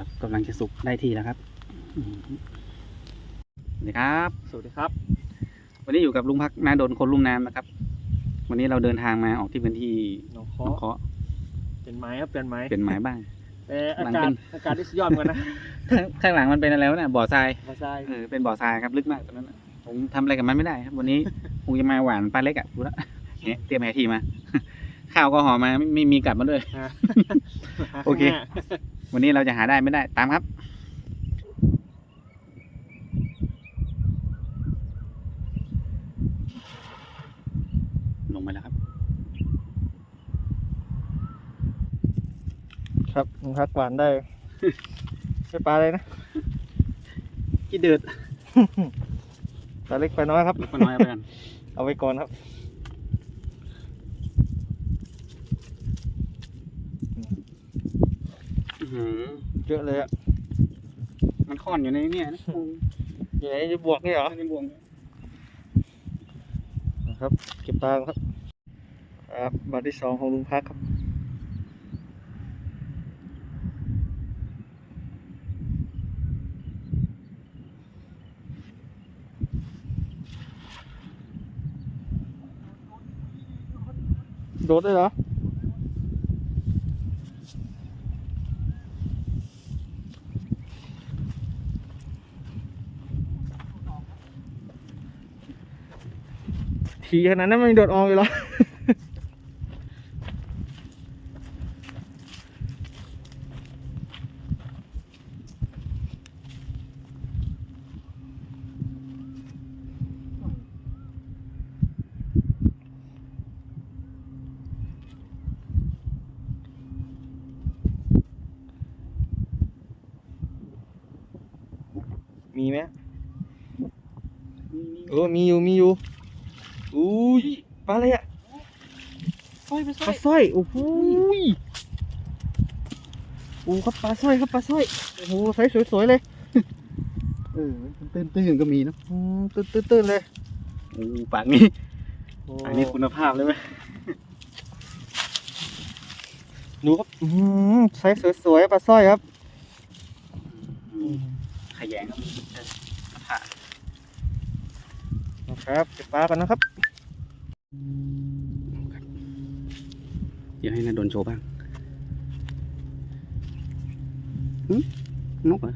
ครับกำลังจะสุกได้ที่แล้วครับอืมสวัสดีครับ สวัสดีครับ วันนี้อยู่กับลุงพักนาดนคนลุ่มน้ำนะครับ วันนี้เราเดินทางมาออกที่พื้นที่หนองหนเคาะองเคาะเป็นไม้ครับเป็นไม้เป็นหมายบ้างแต่อาหลังกาเป็ศนอากาศที่สุดยอดเหมือนกันนะข้างข้างหลังมันเป็นอะไรวะเนี่ยบ่อทรายภาษาเออเป็นบ่อทรายครับลึกมากตรงนั้นน่ะผมทำอะไรกับมันไม่ได้ครับวันนี้คงจะมาหวานปลาเล็กอะดูและเนี่ยเตรียมแหทีมาข้าวก็ห่อมาไม่ไม่มีกลับมาด้วย โอเค วันนี้เราจะหาได้ไม่ได้ตามครับ ลงไปแล้วครับ ครับลุงพักหวานได้ ได้ปลาอะไรนะกี่เดือด ปลาเล็กปลาน้อยครับลูกน้อยเอาไปกัน เอาไว้ก่อนครับ อื้อหือ เยอะเลยอะ มันค่อนอยู่ในเนี่ยนะอยู่ไหนจะบวกนี่เหรอในบวงนะครับ เก็บปลาครับ ครับบาทที่สองของลุงพักครับโดดได้เหรอ ทีขนาดนั้นมันโดดออกอยู่หรอมีไหมเออมีอยู่ มีอยู่ อุ้ยปลาอะไรอะสร้อยไปสปร้อลายสร้อยโอ้โหยโอ้ครับปลาสร้อยครับปลาสร้อยโอ้โหไซส์สวยๆเลยเออตื้นตื้นๆก็มีเนอะอืมตื้นตื้นตื้นเลยโอ้ปากนี้โอ้ปากนี้คุณภาพเลยไหมดูครับอืมไซส์สวยๆปลาสร้อยครับขยงก็มีเออผ้านะครับเก็บปลากันนะครับ เดี๋ยวให้นาโดนโชว์บ้างนกเหรอ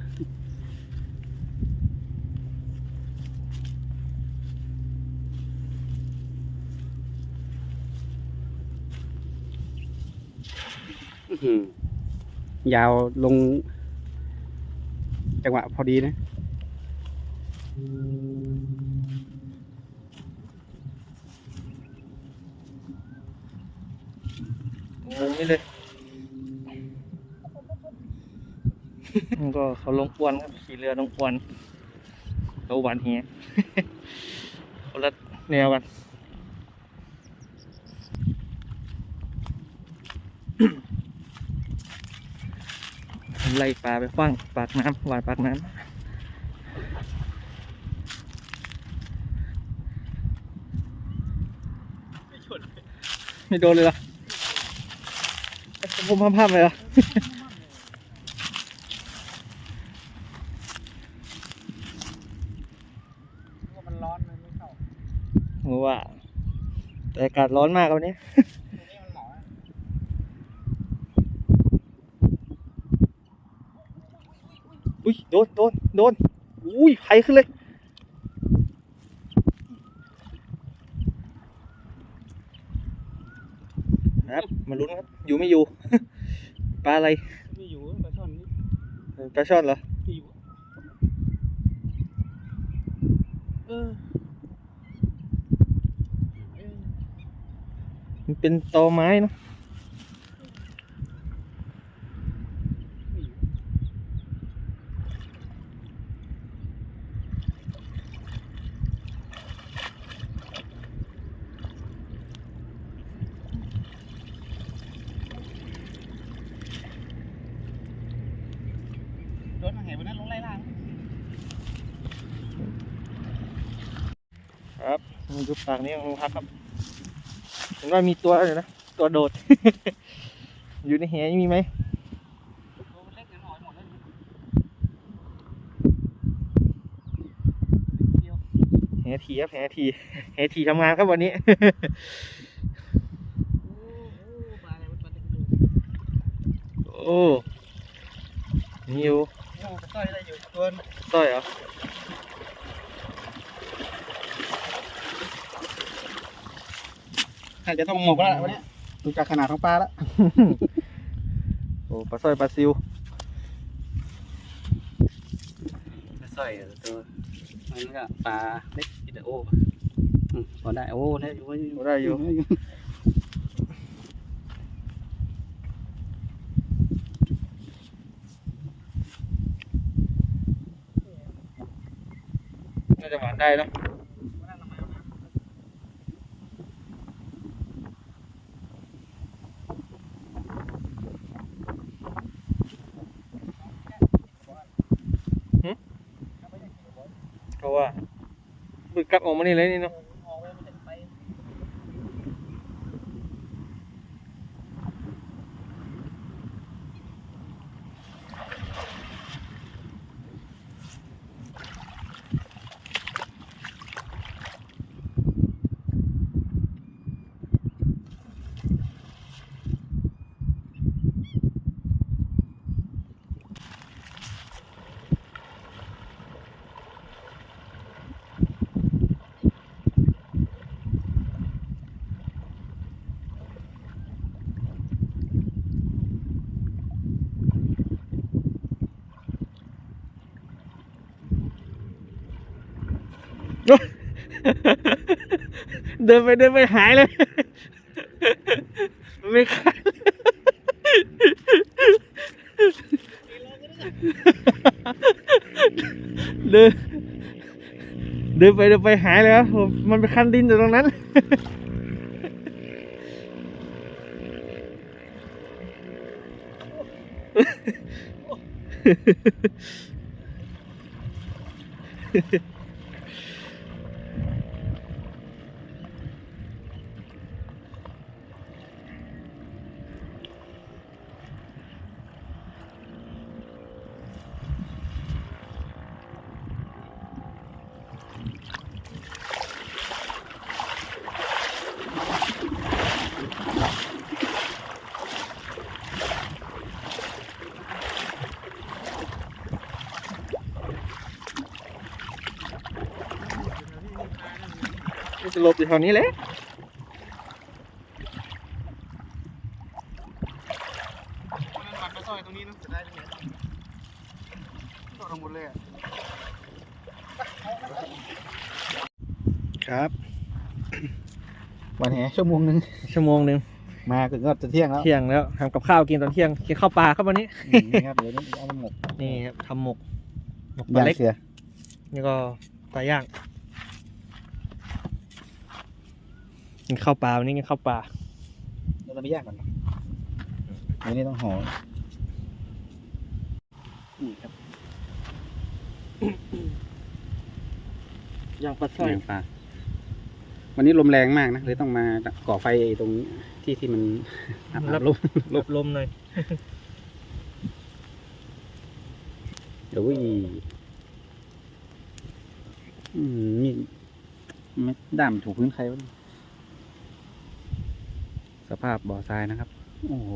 อยาวลง จังหวะพอดีนะ งงนี่เลยมันก็เขาลงอวนครับขี่เรือลงอวนเราหวานเฮียคนละแนวกันไล่ปลาไปขว้างปากน้ำหวานปากน้ำไม่โดนเลยเหรอ ผมภาพเลยเหรอมันร้อนมันไม่เข้าโอ้ว่าแต่อากาศร้อนมากวันนี้อุ้ยโดนโดนโดนอุ้ยไผขึ้นเลย ครับมาลุ้นครับ อยู่ไม่อยู่ ปลาอะไร ไม่อยู่ปลาช่อนนี่เออปลาช่อนเหรอไม่อยู่เออเออมันเป็นตอไม้เนอะ ยุบปากนี้ของลุงพักครับเห็นว่ามีตัวอยู่นะตัวโดด อยู่ในแหนี่มีไหมแหทีครับแหทีแหทีทำงานครับวันนี้โอ้นี่อยู่ต่อยอะไรอยู่ตัวต่อยเหรอ อาจจะต้องหมกแล้วล่ะวันนี้ดูจากขนาดของปลาแล้ว โอ้ปลาสร้อยปลาซิวสร้อยตัวมันก็ปลาเล็กอิตาโออืมพอได้โอ้ได้อยู่โอ้ได้อยู่น่าจะหวานได้เนอะหึเขา ว่าบึกกลับออกมานี่เลยนี่เนาะ เดินไปเดินไปหายเลย ไม่คันเดินเดินไปเดินไปหายเลยครับผมมันไปคันดินอยู่ตรงนั้น จะหลบอยู่แถวนี้เลยมันปัดปลาสร้อยตรงนี้เนาะจะได้ตรงไหนโดดลงหมดเลยครับ วันแหชั่วโมงหนึ่งชั่วโมงหนึ่งมาถึงก็จะเที่ยงแล้วเที่ยงแล้วทำกับข้าวกินตอนเที่ยงกินข้าวปลาครับวันนี้อืมนี่ครับเดี๋ยวนี้เอามาหมกนี่ครับทำหมกหมกปลาย่างเล็กเสือนี่ก็ปลาย่าง กินข้าวปลาวันนี้กินข้าวปลาเราไปย่างก่อนอันนี้ต้องห่อนี่ครับย่างปลาสร้อยย่างปลาวันนี้ลมแรงมากนะเลยต้องมาก่อไฟตรงที่ที่มันอับรับๆลมลบลมหน่อยเดี๋ยวอีอืมมีดไม่ด้ามถูกพื้นใครวะเนี่ยส ภาพบ่อทรายนะครับ โอ้โห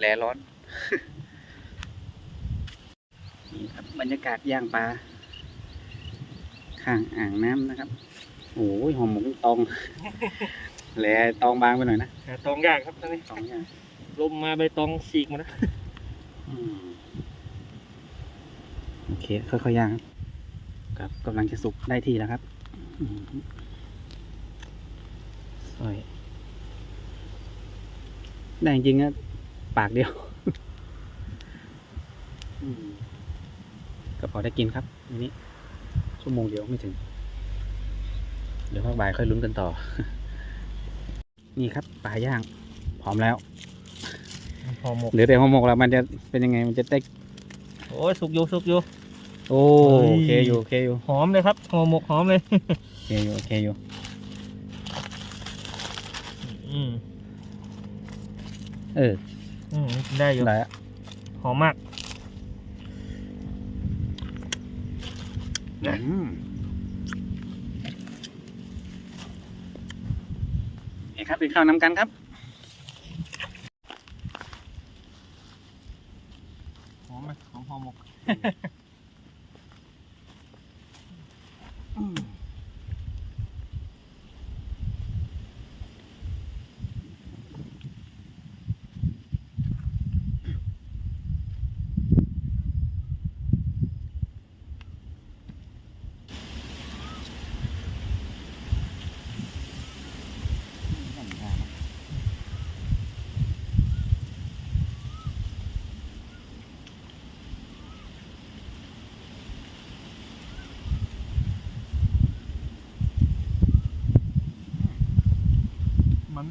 แลร้อน นี่ครับบรรยากาศย่างปลา ข้างอ่างน้ำนะครับ โอ้ยหอมหมกตอง แหลตองบางไปหน่อยนะหาตองย่างครับตอนนี้ตองย่างลมมาใบตองฉีกหมานะอืมโอเค ค่อยๆย่างครับ ครับกำลังจะสุกได้ที่แล้วครับสวยได้จริงๆนะปากเดียวก็พอได้กินครับอันนี้ ชั่วโมงเดียวไม่ถึง เดี๋ยวภาคบ่ายค่อยลุ้นกันต่อ นี่ครับปลาย่างพร้อมแล้วหอหมกเหลือแต่ห่อหมกแล้วมันจะเป็นยังไงมันจะได้โอ้ยสุกอยู่สุกอยู่ โอ้โอเคอยู่โอเคอยู่หอมเลยครับหอมหมกหอมเลยโอเคอยู่โอเคอยู่เออได้อยู่ ไหนะหอมมาก อืมเห็นครับเป็นข้าวน้ำกันครับหอมไหมหอมหอมหมก มัน